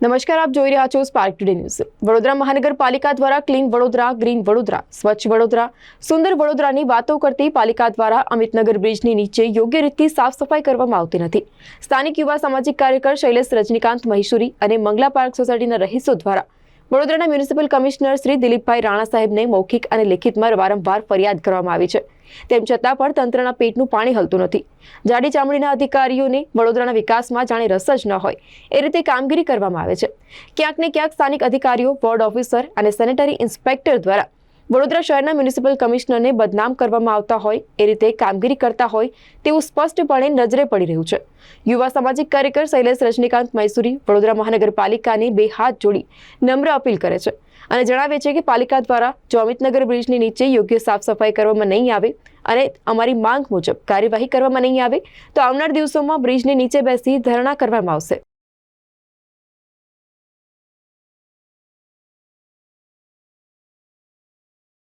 નમસ્કાર, આપ જોઈ રહ્યા છો સ્પાર્ક ટુડે ન્યૂઝ વડોદરા મહાનગરપાલિકા દ્વારા ક્લીન વડોદરા ગ્રીન વડોદરા, સ્વચ્છ વડોદરા, સુંદર વડોદરાની વાતો કરતી પાલિકા દ્વારા અમિતનગર બ્રિજની નીચે યોગ્ય રીતથી સાફ સફાઈ કરવામાં આવતી નથી. સ્થાનિક યુવા સામાજિક કાર્યકર શૈલેષ રજનીકાંત મહેશ્વરી અને મંગલા પાર્ક સોસાયટીના રહીશો દ્વારા વડોદરાના મ્યુનિસિપલ કમિશનર શ્રી દિલીપભાઈ રાણા સાહેબને મૌખિક અને લેખિતમાં વારંવાર ફરિયાદ કરવામાં આવી છે. તેમ છતાં પણ તંત્રના પેટનું પાણી હલતું નથી. જાડી ચામડીના અધિકારીઓને વડોદરાના વિકાસમાં જાણે રસ જ ન હોય. એ રીતે કામગીરી કરવામાં આવે છે. ક્યાંક ને ક્યાંક સ્થાનિક અધિકારીઓ, વોર્ડ ઓફિસર અને સેનેટરી ઇન્સ્પેક્ટર દ્વારા વડોદરા શહેરના મ્યુનિસિપલ કમિશનરને બદનામ કરવામાં આવતા હોય, એ રીતે કામગીરી કરતા હોય, તેવું સ્પષ્ટપણે નજરે પડી રહ્યું છે. યુવા સામાજિક કાર્યકર શૈલેષ રજનીકાંત મૈસુરી વડોદરા મહાનગરપાલિકાને બે હાથ જોડી નમ્ર અપીલ કરે છે અને જણાવે છે કે પાલિકા દ્વારા જો અમિતનગર બ્રિજની નીચે યોગ્ય સાફ સફાઈ કરવામાં નહીં આવે અને અમારી માંગ મુજબ કાર્યવાહી કરવામાં નહીં આવે, તો આવનાર દિવસોમાં બ્રિજની નીચે બેસી ધરણા કરવામાં આવશે.